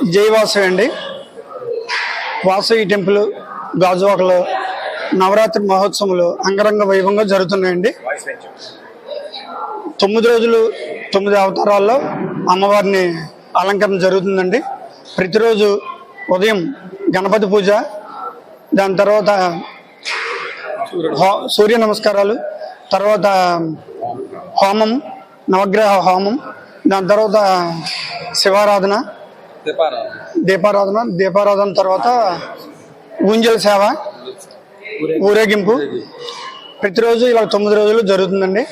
జై వాసవి అండి. వాసవి టెంపుల్ గాజువాకలో నవరాత్రి మహోత్సవాలు అంగరంగ వైభవంగా జరుగుతున్నాయండి. తొమ్మిది రోజులు తొమ్మిది అవతారాల్లో అమ్మవారిని అలంకరణ జరుగుతుందండి. ప్రతిరోజు ఉదయం గణపతి పూజ దాని తర్వాత హో- సూర్య నమస్కారాలు తర్వాత హోమం నవగ్రహ హోమం దాని తర్వాత శివారాధన దీపారాధన. దీపారాధన తర్వాత గుంజల సేవ ఊరేగింపు. ప్రతిరోజు ఇలా తొమ్మిది రోజులు జరుగుతుందండి.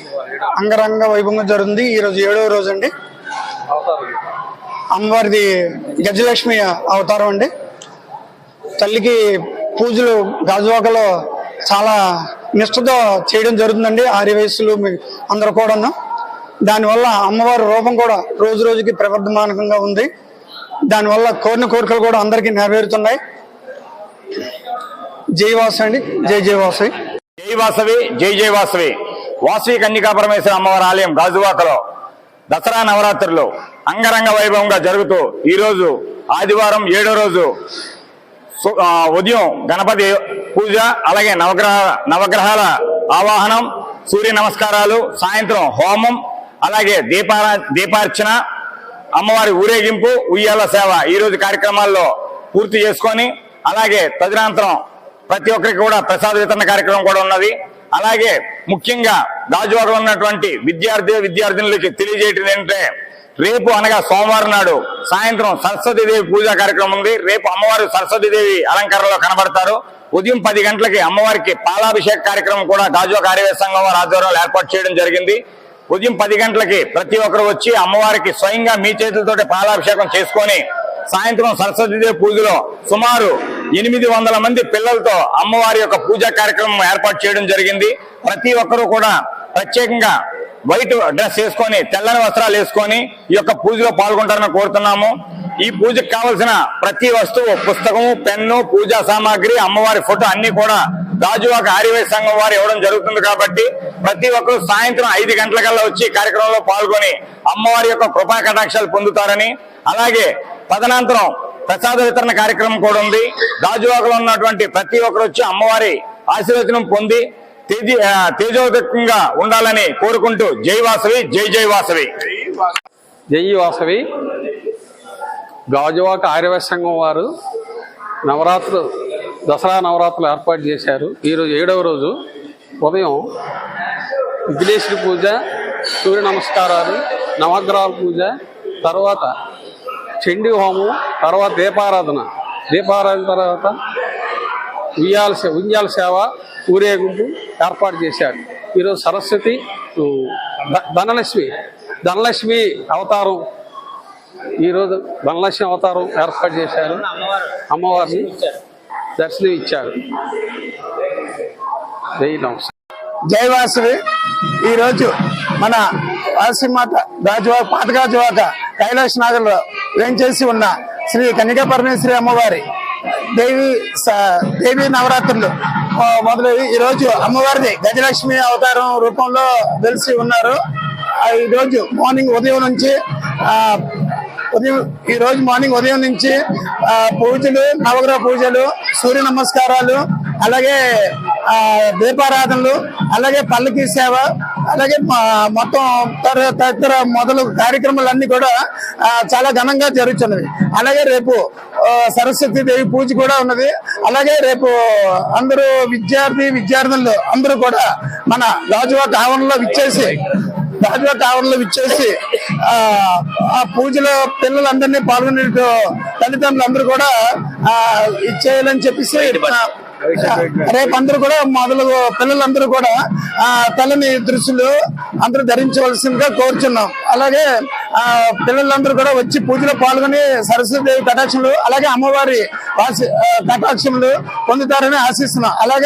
అంగరంగ వైభవంగా జరుగుతుంది. ఈరోజు ఏడవ రోజు అండి అమ్మవారిది గజలక్ష్మి అవతారం అండి. తల్లికి పూజలు గాజువాకలో చాలా నిష్ఠతో చేయడం జరుగుతుందండి. ఆర్య వయస్సులు మీ- అందరూ కూడాను. దానివల్ల అమ్మవారి రూపం కూడా రోజు రోజుకి ప్రవర్ధమానకంగా ఉంది. దానివల్ల కోరిన కోరికలు కూడా అందరికీ నెరవేరుతున్నాయి. జైవాసవి అండి. జై జై వాసవి. జై వాసవి జై జై వాసవి. వాసవి కన్యకా పరమేశ్వర అమ్మవారి ఆలయం గాజువాకలో దసరా నవరాత్రులు అంగరంగ వైభవంగా జరుగుతూ ఈరోజు ఆదివారం ఏడో రోజు ఉదయం గణపతి పూజ అలాగే నవగ్రహ నవగ్రహాల ఆవాహనం సూర్య నమస్కారాలు సాయంత్రం హోమం అలాగే దీపార దీపార్చన అమ్మవారి ఊరేగింపు ఉయ్యాల సేవ ఈ రోజు కార్యక్రమాల్లో పూర్తి చేసుకొని అలాగే తదనంతరం ప్రతి ఒక్కరికి కూడా ప్రసాద వితరణ కార్యక్రమం కూడా ఉన్నది. అలాగే ముఖ్యంగా గాజువాకలో ఉన్నటువంటి విద్యార్థి విద్యార్థినులకి తెలియజేయటం ఏంటంటే రేపు అనగా సోమవారం నాడు సాయంత్రం సరస్వతీదేవి పూజా కార్యక్రమం ఉంది. రేపు అమ్మవారు సరస్వతీదేవి అలంకారంలో కనబడతారు. ఉదయం పది గంటలకి అమ్మవారికి పాలాభిషేక కార్యక్రమం కూడా గాజువాక ఆర్యవేశ సంఘం వారి ఆధ్వర్యంలో ఏర్పాటు చేయడం జరిగింది. ఉదయం పది గంటలకి ప్రతి ఒక్కరు వచ్చి అమ్మవారికి స్వయంగా మీ చేతులతోటి పాలాభిషేకం చేసుకొని సాయంత్రం సరస్వతీదేవి పూజలో సుమారు ఎనిమిది వందల మంది పిల్లలతో అమ్మవారి యొక్క పూజా కార్యక్రమం ఏర్పాటు చేయడం జరిగింది. ప్రతి ఒక్కరూ కూడా ప్రత్యేకంగా వైట్ డ్రెస్ వేసుకొని తెల్లని వస్త్రాలు వేసుకొని ఈ యొక్క పూజలో పాల్గొంటారని కోరుతున్నాము. ఈ పూజకు కావలసిన ప్రతి వస్తువు పుస్తకము పెన్ను పూజా సామాగ్రి అమ్మవారి ఫోటో అన్ని కూడా రాజువాక ఆర్యవై సంఘం వారు ఇవ్వడం జరుగుతుంది కాబట్టి ప్రతి ఒక్కరు సాయంత్రం ఐదు గంటలకల్లా వచ్చి కార్యక్రమంలో పాల్గొని అమ్మవారి యొక్క కృపా కటాక్షాలు పొందుతారని అలాగే తదనంతరం ప్రసాద వితరణ కార్యక్రమం కూడా ఉంది. రాజువాకలో ఉన్నటువంటి ప్రతి ఒక్కరు వచ్చి అమ్మవారి ఆశీర్వచనం పొంది తేజీ తేజోదకంగా ఉండాలని కోరుకుంటూ జై వాసవి జై జై వాసవి. జై వాసవి. గాజువాక ఆర్యవేశ సంఘం వారు నవరాత్రులు దసరా నవరాత్రులు ఏర్పాటు చేశారు. ఈరోజు ఏడవ రోజు. ఉదయం విఘ్నేశ్వరి పూజ సూర్య నమస్కారాలు నవగ్రహాల పూజ తర్వాత చండీ హోమం తర్వాత దీపారాధన. దీపారాధన తర్వాత ఉయ్యాల సేవ ఉయ్యాల సేవ ఊరేగింపు ఏర్పాటు చేశాడు ఈరోజు సరస్వతి ధనలక్ష్మి ధనలక్ష్మి అవతారం. ఈరోజు ధనలక్ష్మి అవతారం ఏర్పాటు చేశారు. అమ్మవారిని దర్శనం ఇచ్చారు జై నమస్కారం. జై వాసవి. ఈరోజు మన వాసిమాత గాజువాక పాత గాజువాక కైలాస నగర్లో వేంచేసి ఉన్న శ్రీ కన్యకా పరమేశ్వరి అమ్మవారి దేవి దేవి నవరాత్రులు. ఆ, ఈరోజు అమ్మవారిది గజలక్ష్మి అవతారం రూపంలో వెలిసి ఉన్నారు. ఆ, ఈరోజు మార్నింగ్ ఉదయం నుంచి ఉదయం ఈ రోజు మార్నింగ్ ఉదయం నుంచి పూజలు నవగ్రహ పూజలు సూర్య నమస్కారాలు అలాగే దీపారాధనలు అలాగే పల్లకి సేవ అలాగే మొత్తం తర- తదితర మొదలు కార్యక్రమాలన్నీ కూడా చాలా ఘనంగా జరుగుతున్నవి. అలాగే రేపు సరస్వతి దేవి పూజ కూడా ఉన్నది. అలాగే రేపు అందరూ విద్యార్థి విద్యార్థులు అందరూ కూడా మన గాజువాక ఆవరణలో విచ్చేసి రాజువాక ఆవరణలో విచ్చేసి ఆ ఆ పూజలో పిల్లలందరినీ పాల్గొనేట్టు తల్లిదండ్రులు అందరూ కూడా ఆ ఇచ్చేయాలని చెప్పేసి రేపు అందరూ కూడా మొదలు పిల్లలందరూ కూడా ఆ తలని దృశ్యులు అందరూ ధరించవలసిందిగా కోరుచున్నాం. అలాగే ఆ పిల్లలందరూ కూడా వచ్చి పూజలో పాల్గొని సరస్వతి దేవి కటాక్షములు అలాగే అమ్మవారి కటాక్షములు పొందుతారని ఆశిస్తున్నాం. అలాగే